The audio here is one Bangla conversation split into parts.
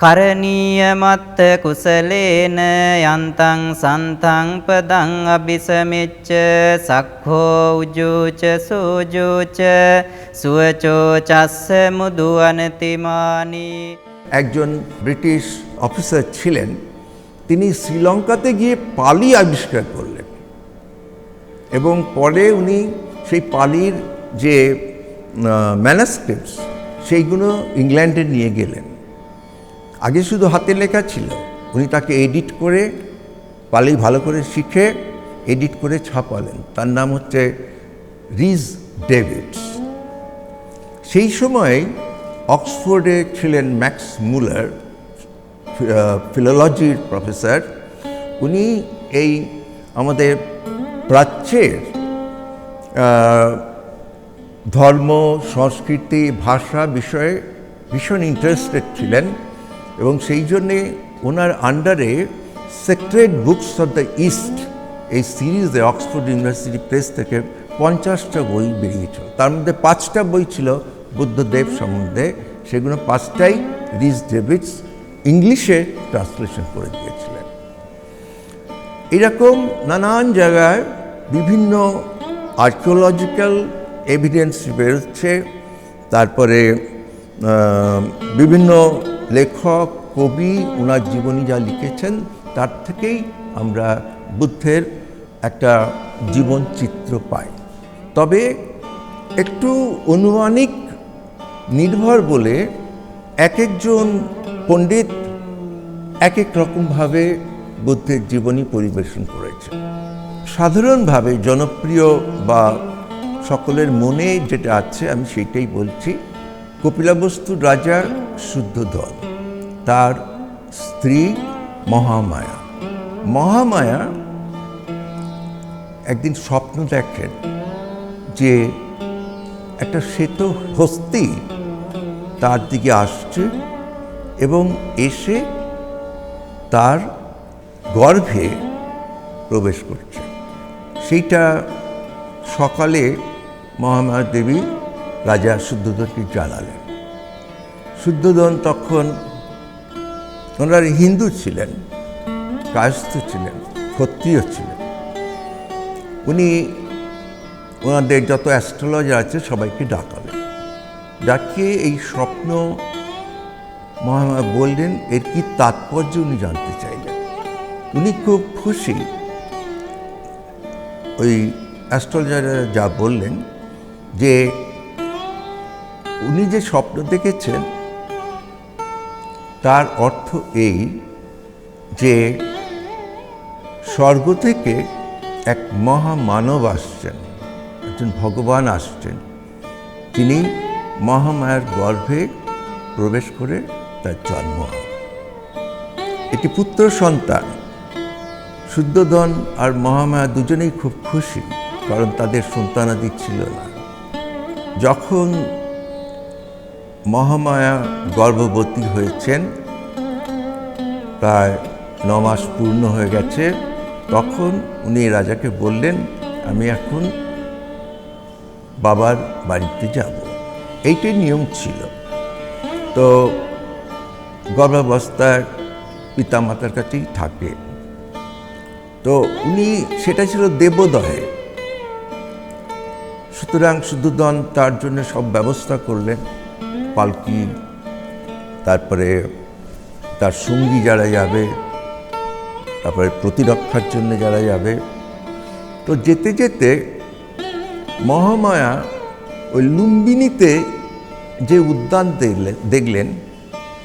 කරණීයමත්ත කුසලේන යන්තං සන්තං පදං අபிසමිච්ච සක්ඛෝ උජුච සූජුච සුවචෝ චස්ස මුදු අනතිමානි. একজন ব্রিটিশ অফিসার ছিলেন, তিনি শ্রীলঙ্কাতে গিয়ে পালি আবিষ্কার করলেন। এবং পরে উনি সেই পালির যে ম্যানাস্ক্রিপ্টস সেইগুলো ইংল্যান্ডে নিয়ে গেলেন। আগে শুধু হাতে লেখা ছিল। উনি তাকে এডিট করে পালি ভালো করে শিখে এডিট করে ছাপালেন। তার নাম হচ্ছে রিজ ডেভিডস। সেই সময় অক্সফোর্ডে ছিলেন ম্যাক্স মুলার, ফিলোলজির প্রফেসর। উনি এই আমাদের প্রাচ্যের ধর্ম, সংস্কৃতি, ভাষা বিষয়ে ভীষণ ইন্টারেস্টেড ছিলেন। এবং সেই জন্যে ওনার আন্ডারে sacred books of the East এই সিরিজে অক্সফোর্ড ইউনিভার্সিটি প্রেস থেকে পঞ্চাশটা বই বেরিয়েছিল তার মধ্যে পাঁচটা বই ছিল বুদ্ধদেব সম্বন্ধে। সেগুলো পাঁচটাই রিস ডেভিডস ইংলিশে ট্রান্সলেশন করে দিয়েছিলেন। এরকম নানান জায়গায় বিভিন্ন আর্কিওলজিক্যাল এভিডেন্স বেরোচ্ছে। তারপরে বিভিন্ন লেখক, কবি ওনার জীবনী যা লিখেছেন, তার থেকেই আমরা বুদ্ধের একটা জীবন চিত্র পাই। তবে একটু অনুমানিক, নির্ভর বলে এক একজন পণ্ডিত এক এক রকমভাবে বুদ্ধের জীবনী পরিবেশন করেছে সাধারণভাবে জনপ্রিয় বা সকলের মনে যেটা আছে, আমি সেইটাই বলছি। কপিলাবস্তুর রাজা শুদ্ধধন তার স্ত্রী মহামায়া। মহামায়া একদিন স্বপ্ন দেখেন যে একটা শ্বেত হস্তি তার দিকে আসছে এবং এসে তার গর্ভে প্রবেশ করছে। সেইটা সকালে মহামায়া দেবী রাজা শুদ্ধোধনকে জানালেন। শুদ্ধোধন তখন ওনারা হিন্দু ছিলেন, কায়স্থ ছিলেন, ক্ষত্রিয় ছিলেন। উনি ওনাদের যত অ্যাস্ট্রোলজার আছে সবাইকে ডাকালেন। ডাকিয়ে এই স্বপ্ন মহামায়া বললেন, এর কি তাৎপর্য উনি জানতে চাইলেন? উনি খুব খুশি ওই অ্যাস্ট্রোলজাররা যা বললেন যে উনি যে স্বপ্ন দেখেছেন, তার অর্থ এই যে স্বর্গ থেকে এক মহামানব আসছেন, একজন ভগবান আসছেন। তিনি মহামায়ার গর্ভে প্রবেশ করে তার জন্ম হয় এটি পুত্র সন্তান। শুদ্ধধন আর মহামায়া দুজনেই খুব খুশি, কারণ তাদের সন্তানাদি ছিল না। যখন মহামায়া গর্ভবতী হয়েছেন। প্রায় ন মাস পূর্ণ হয়ে গেছে। তখন উনি রাজাকে বললেন, আমি এখন বাবার বাড়িতে যাব। এইটাই নিয়ম ছিল। তো গর্ভাবস্থায় পিতামাতার কাছেই থাকে। তো উনি, সেটা ছিল দেবোদয়ে। সুতরাং শুদ্ধদন তার জন্য সব ব্যবস্থা করলেন। পালকি, তারপরে তার সঙ্গী যারা যাবে, তারপরে প্রতিরক্ষার জন্য যারা যাবে, তো যেতে যেতে মহামায়া ওই লুম্বিনীতে যে উদ্যান দেখলেন দেখলেন,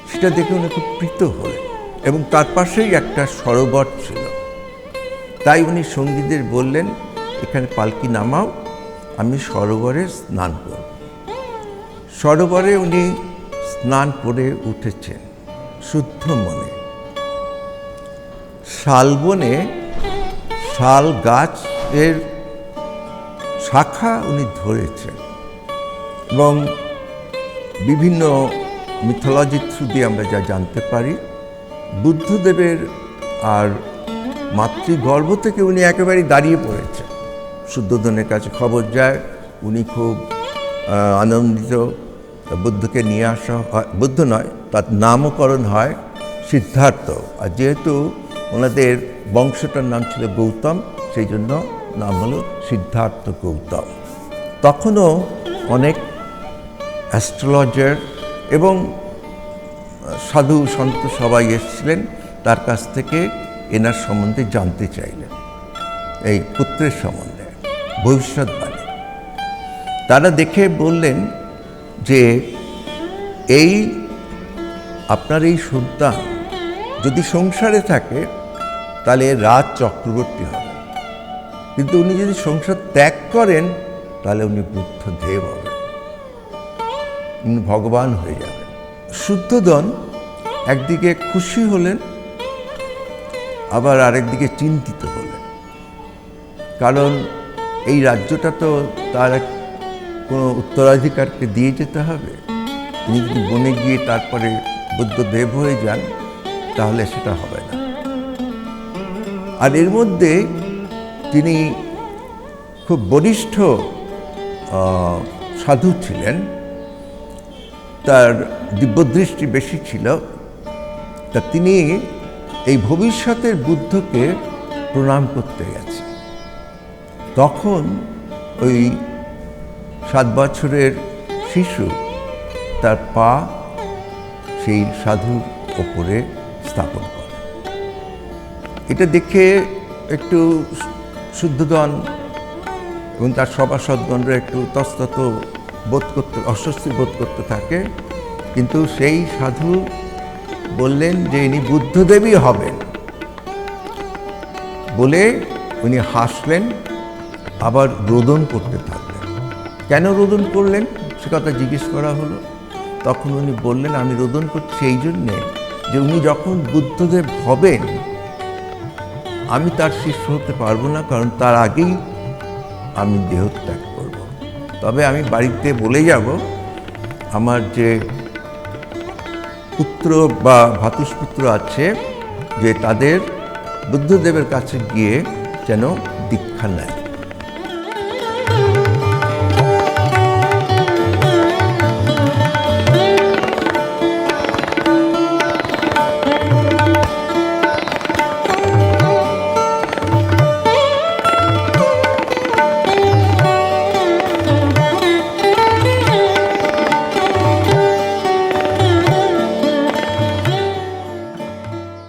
সেটা দেখে উনি খুব প্রীত হলেন এবং তার পাশেই একটা সরোবর ছিল। তাই উনি সঙ্গীদের বললেন, এখানে পালকি নামাও, আমি সরোবরে স্নান করব। সরোবরে উনি স্নান করে উঠেছেন, শুদ্ধ মনে। শালবনে শাল গাছের শাখা উনি ধরেছেন এবং বিভিন্ন মিথোলজি থ্রু দিয়ে আমরা যা জানতে পারি, বুদ্ধদেবের আর মাতৃগর্ভ থেকে উনি একেবারেই দাঁড়িয়ে পড়েছেন। শুদ্ধোধনের কাছে খবর যায়, উনি খুব আনন্দিত বুদ্ধকে নিয়ে আসা হয়, বুদ্ধ নয়, তার নামকরণ হয় সিদ্ধার্থ। আর যেহেতু ওনাদের বংশটার নাম ছিল গৌতম, সেই জন্য নাম হলো সিদ্ধার্থ গৌতম। তখনও অনেক অ্যাস্ট্রোলজার এবং সাধু সন্ত সবাই এসেছিলেন, তার কাছ থেকে এনার সম্বন্ধে জানতে চাইলেন, এই পুত্রের সম্বন্ধে, ভবিষ্যৎবাণী। তারা দেখে বললেন যে এই আপনার এই সন্তান যদি সংসারে থাকে, তাহলে রাজ চক্রবর্তী হবে। কিন্তু উনি যদি সংসার ত্যাগ করেন, তাহলে উনি বুদ্ধ দেব হবেন উনি ভগবান হয়ে যাবেন। শুদ্ধদন একদিকে খুশি হলেন, আবার আরেকদিকে চিন্তিত হলেন। কারণ এই রাজ্যটা তো তার এক কোনো উত্তরাধিকারকে দিয়ে যেতে হবে? তিনি যদি বনে গিয়ে তারপরে বুদ্ধদেব হয়ে যান তাহলে সেটা হবে না। আর এর মধ্যে তিনি খুব বলিষ্ঠ আহ, সাধু ছিলেন। তার দিব্যদৃষ্টি বেশি ছিল। তা তিনি এই ভবিষ্যতের বুদ্ধকে প্রণাম করতে গেছে তখন ওই সাত বছরের শিশু, তার পা সেই সাধুর ওপরে স্থাপন করে। এটা দেখে একটু শুদ্ধদন এবং তার সভাসদগণরা একটু তস্তত বোধ করতে, অস্বস্তি বোধ করতে থাকে। কিন্তু সেই সাধু বললেন যে ইনি বুদ্ধদেবী হবেন। বলে উনি হাসলেন, আবার রোদন করতে থাকলেন। কেন রোদন করলেন? সে কথা জিজ্ঞেস করা হলো। তখন উনি বললেন, আমি রোদন করছি এই জন্যে যে উনি যখন বুদ্ধদেব হবেন, আমি তার শিষ্য হতে পারব না, কারণ তার আগেই আমি দেহত্যাগ করব। তবে আমি বাড়িতে বলে যাব, আমার যে পুত্র বা ভাতুষপুত্র আছে, যে তাদের বুদ্ধদেবের কাছে গিয়ে যেন দীক্ষা নেয়।